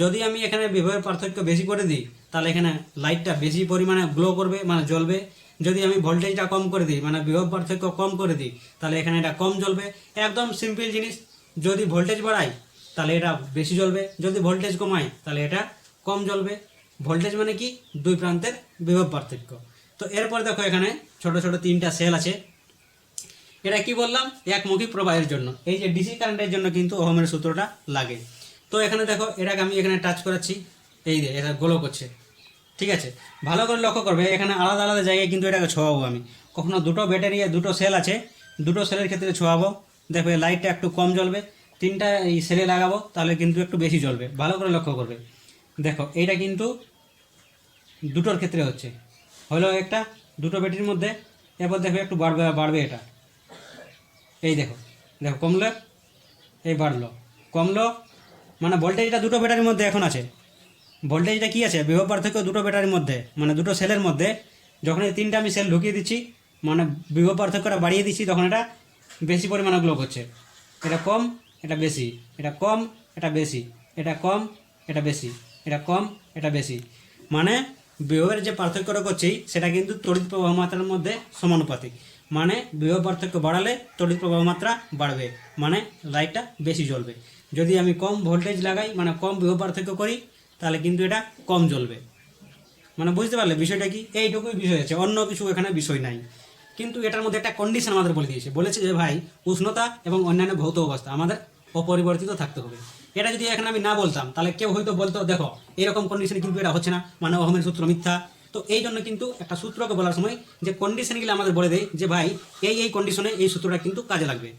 যদি আমি এখানে বিভবের পার্থক্য বেশি করে দিই, তাহলে এখানে লাইটটা বেশি পরিমাণে গ্লো করবে মানে জ্বলবে। যদি আমি ভোল্টেজটা কম করে দিই মানে বিভব পার্থক্য কম করে দিই, তাহলে এখানে এটা কম জ্বলবে। একদম সিম্পল জিনিস, যদি ভোল্টেজ বাড়াই, তাহলে এটা বেশি জ্বলবে। যদি ভোল্টেজ কমাই, তাহলে এটা কম জ্বলবে। ভোল্টেজ মানে কি? দুই প্রান্তের বিভব পার্থক্য। তো এরপর দেখো এখানে ছোট ছোট তিনটা সেল আছে। এটা কি বললাম? একমুখী প্রবাহের জন্য। এই যে ডিসি কারেন্টের জন্য কিন্তু ওহমের সূত্রটা লাগে। তো এখানে দেখো, এটাকে আমি এখানে টাচ করাচ্ছি। এই যে, এটা গোলো করছে। ঠিক আছে? ভালো করে লক্ষ্য করবে, এখানে আলাদা আলাদা জায়গায় কিন্তু এটাকে ছোঁয়াবো আমি। কখনো দুটো ব্যাটারি দুটো সেল আছে, দুটো সেলের ক্ষেত্রে ছোঁয়াবো। দেখবে লাইটটা একটু কম জ্বলবে, তিনটা এই সেলে লাগাবো, তাহলে কিন্তু একটু বেশি জ্বলবে। ভালো করে লক্ষ্য করবে। দেখো, এইটা কিন্তু দুটোর ক্ষেত্রে হচ্ছে। হলো একটা, দুটো ব্যাটারির মধ্যে, এরপর দেখো একটু বাড়বে বাড়বে এটা। এই দেখো দেখো, কমলো? এই বাড়লো। কমলো মানে ভোল্টেজটা দুটো ব্যাটারির মধ্যে এখন আছে। ভোল্টেজটা কি আছে? বিভব পার্থক্য দুটো ব্যাটারির মধ্যে মানে দুটো সেলের মধ্যে। যখন এই তিনটা আমি সেল ঢুকিয়ে দিচ্ছি মানে বিভব পার্থক্যটা বাড়িয়ে দিচ্ছি, তখন এটা বেশি পরিমাণে গ্লো করছে। এটা কম, এটা বেশি। এটা কম, এটা বেশি। এটা কম, এটা বেশি। এটা কম, এটা বেশি। মানে বিভবের যে পার্থক্যটা করছি, সেটা কিন্তু তড়িৎ প্রবাহ মাত্রার মধ্যে সমানুপাতিক। মানে বিভব পার্থক্য বাড়ালে তড়িৎ প্রবাহ মাত্রা বাড়বে মানে লাইটটা বেশি জ্বলবে। যদি আমি কম ভোল্টেজ লাগাই মানে কম বিভব পার্থক্য করি, তাহলে কিন্তু এটা কম জ্বলবে। মানে বুঝতে পারলে বিষয়টা কি? এইটুকুই বিষয় আছে, অন্য কিছু এখানে বিষয় নাই। কিন্তু এটার মধ্যে একটা কন্ডিশন আমাদের বলে দিয়েছে। বলেছে যে ভাই, উষ্ণতা এবং অন্যান্য ভৌত অবস্থা আমাদের অপরিবর্তিত থাকতে হবে। এটা যদি এখানে আমি না বলতাম, তাহলে কেউ হয়তো বলতো, দেখো, এরকম কন্ডিশনে কিন্তু এটা হচ্ছে না। মানে অহমের সূত্র মিথ্যা তো এই জন্য কিন্তু একটা সূত্রকে বলার সময় যে কন্ডিশনগুলো আমাদের বলে দেয় যে ভাই, এই এই কন্ডিশনে এই সূত্রটা কিন্তু কাজে লাগবে।